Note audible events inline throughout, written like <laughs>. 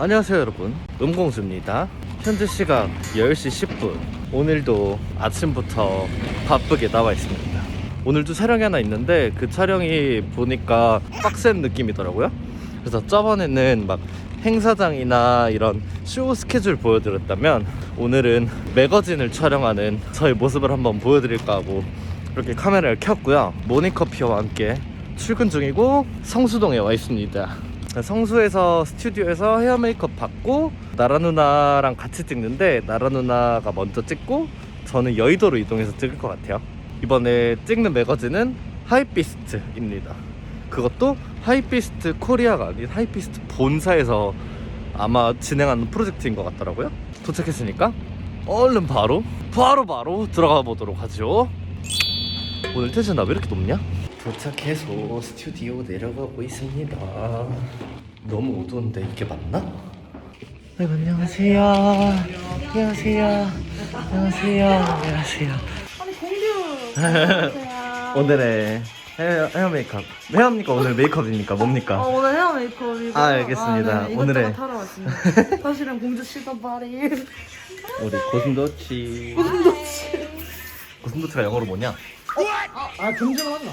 안녕하세요 여러분. 음공수입니다. 현재 시각 10시 10분. 오늘도 아침부터 바쁘게 나와 있습니다. 오늘도 촬영이 하나 있는데 그 촬영이 보니까 빡센 느낌이더라고요. 그래서 저번에는 막 행사장이나 이런 쇼 스케줄 보여드렸다면 오늘은 매거진을 촬영하는 저의 모습을 한번 보여드릴까 하고 이렇게 카메라를 켰고요. 모닝커피와 함께 출근 중이고 성수동에 와 있습니다 성수에서 스튜디오에서 헤어 메이크업 받고 나라 누나랑 같이 찍는데 나라 누나가 먼저 찍고 저는 여의도로 이동해서 찍을 것 같아요. 이번에 찍는 매거진은 하이피스트입니다. 그것도 하이피스트 코리아가 아닌 하이피스트 본사에서 아마 진행하는 프로젝트인 것 같더라고요. 도착했으니까 얼른 바로 바로 바로 들어가 보도록 하죠. 오늘 텐션 나 왜 이렇게 높냐? 도착해서 스튜디오 내려가고 있습니다. 너무 어두운데 이게 맞나? 아이고 안녕하세요. 안녕하세요. 안녕하세요. 안녕하세요. 아니 공주. 오늘의 헤어, 헤어 메이크업. 헤어입니까? 오늘 메이크업입니까? 뭡니까? 어, 오늘 헤어 메이크업이고 아, 알겠습니다. 네, 오늘의- 이것저것 타러 왔습니다 사실은 공주 시더바리 우리 고슴도치. 공주치 고슴도치가 영어로 뭐냐? 아 공주는 하지 마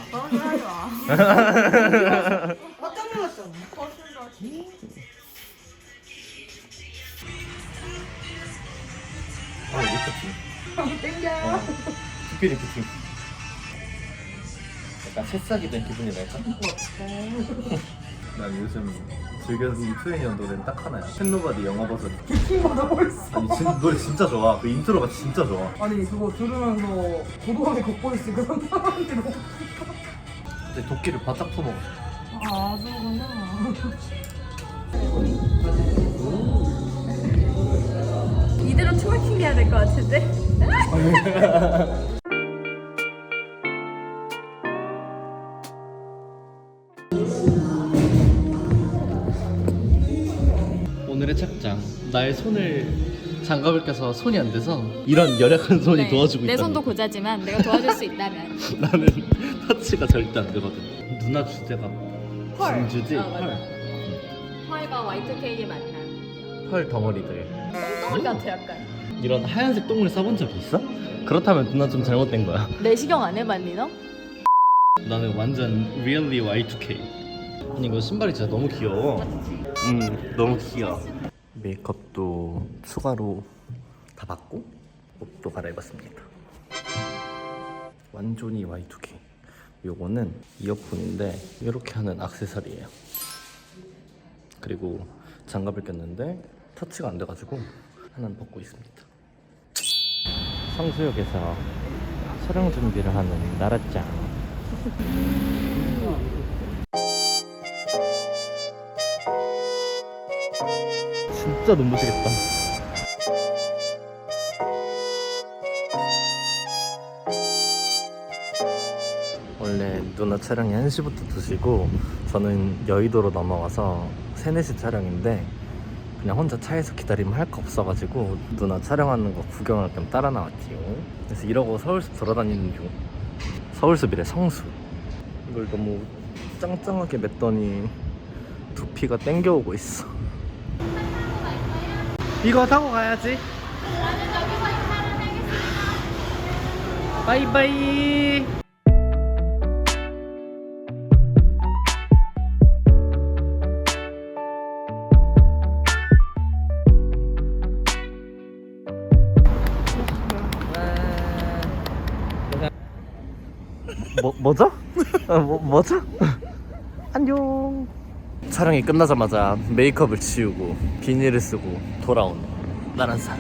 깜짝 놀랐잖아 아, 리프팅. 땡겨 어, 두피 리프팅. 약간 새싹이 된 기분이랄까? 난 요즘 즐겨 듣는 트웬티원 노래는 딱 하나야. 캔노바디 영화 버전. <laughs> 킹마다 벌써 아니 진, 노래 진짜 좋아. 그 인트로가 진짜 좋아. 아니 그거 들으면서 고도하게 걷고 있을 그런 사람들이 너무 근데 도끼를 바짝 품어. 아 저거구나 <laughs> 이대로 트월킹 해야 될 것 같은데? <laughs> 오늘의 착장. 나의 손을 장갑을 껴서 손이 안 돼서 이런 열악한 손이 네, 도와주고 내 있다. 손도 고자지만 내가 도와줄 수 있다면 <laughs> 나는 터치가 절대 안 되거든. 누나 주제가 펄. 진주지? 어, 맞아. 펄. 펄과 Y2K의 만남 펄 덩어리들. 똥덩이 같아 약간 이런 하얀색 똥을 써본 적이 있어? 그렇다면 누나 좀 잘못된 거야. <laughs> 내시경 안 해봤니 너? 나는 완전 really Y2K. 아니 이거 신발이 진짜 너무 귀여워. 음, 너무 귀여워. 메이크업도 추가로 다 받고 옷도 갈아입었습니다. 완전히 Y2K. 요거는 이어폰인데 이렇게 하는 액세서리예요. 그리고 장갑을 꼈는데 터치가 안 돼가지고 하나는 벗고 있습니다. 성수역에서 촬영 준비를 하는 나라짱. 진짜 눈부시겠다. 원래 누나 촬영이 1시부터 2시고 저는 여의도로 넘어가서 3, 4시 촬영인데 그냥 혼자 차에서 기다리면 할 거 없어가지고 누나 촬영하는 거 구경할 겸 따라 나왔지요. 그래서 이러고 서울숲 돌아다니는 중. 서울숲이래 성수. 이걸 너무 짱짱하게 맸더니 두피가 땡겨오고 있어. 이거 타고 가야지. 바이바이. 뭐 뭐죠? 어, 뭐 뭐죠? 안녕. 촬영이 끝나자마자 메이크업을 지우고 비닐을 쓰고 돌아온 나란 사람.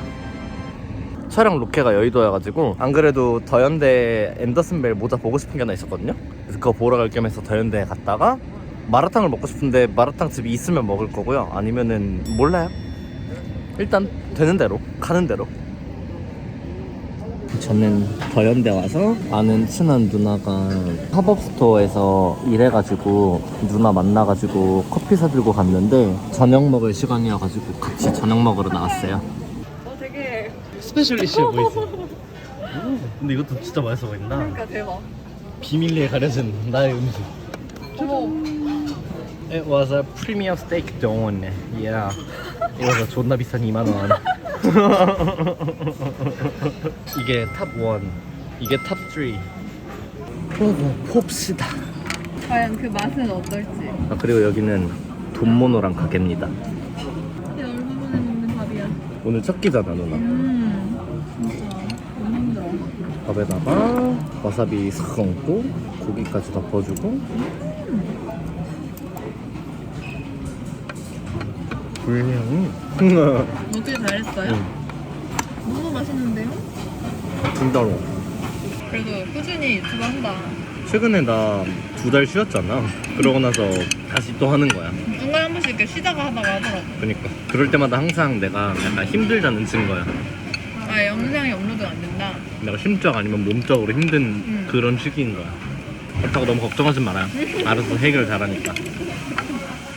촬영 로케가 여의도여가지고 안 그래도 더현대 앤더슨 벨 모자 보고 싶은 게 하나 있었거든요. 그래서 그거 보러 갈 겸 해서 더현대에 갔다가 마라탕을 먹고 싶은데 마라탕 집이 있으면 먹을 거고요. 아니면은 몰라요. 일단 되는 대로 가는 대로. 저는 더현대 와서 아는 친한 누나가 팝업 스토어에서 일해가지고 누나 만나가지고 커피 사들고 갔는데 저녁 먹을 시간이어가지고 같이 저녁 먹으러 나왔어요. 어 되게 스페셜리시해 <laughs> 보이지? 근데 이것도 진짜 맛있어 보인다. 그러니까 대박 비밀리에 가려진 나의 음식. 어머 It was a premium steak don. Yeah. 이거가 존나 비싼 2만 원. <laughs> 이게 탑 1, 이게 탑 3. 보고 봅시다. 과연 그 맛은 어떨지. 아 그리고 여기는 돈모노랑 가게입니다. 이게 얼마 만에 먹는 밥이야. 오늘 첫 끼잖아 누나. 음, 진짜 너무 힘들어. 밥에다가 와사비 싹 얹고 고기까지 덮어주고 불향이 <laughs> 어떻게 잘했어요? 너무 맛있는데요? 진짜로 그래도 꾸준히 유튜브 한다. 최근에 나 두 달 쉬었잖아 그러고 나서 다시 또 하는 거야 중간에 한 번씩 이렇게 쉬다가 하다가 하더라고. 그니까 그럴 때마다 항상 내가 약간 힘들다는 증거야 아, 영상이 업로드가 안 된다. 내가 심적 아니면 몸적으로 힘든 음. 그런 시기인 거야 그렇다고 너무 걱정하지 마라 알아서 해결 잘하니까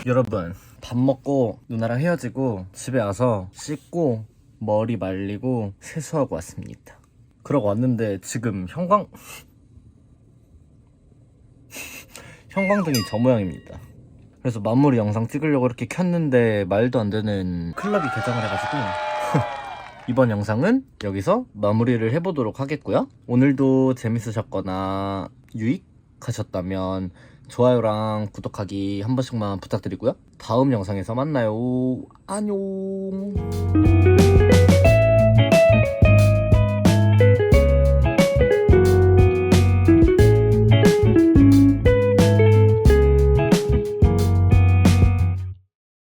여러분 밥 먹고 누나랑 헤어지고 집에 와서 씻고 머리 말리고 세수하고 왔습니다 그러고 왔는데 지금 형광 <laughs> 형광등이 저 모양입니다 그래서 마무리 영상 찍으려고 이렇게 켰는데 말도 안 되는 클럽이 개장을 해가지고 <laughs> 이번 영상은 여기서 마무리를 해보도록 하겠고요. 오늘도 재밌으셨거나 유익하셨다면 좋아요랑 구독하기 한 번씩만 부탁드리고요. 다음 영상에서 만나요. 안녕.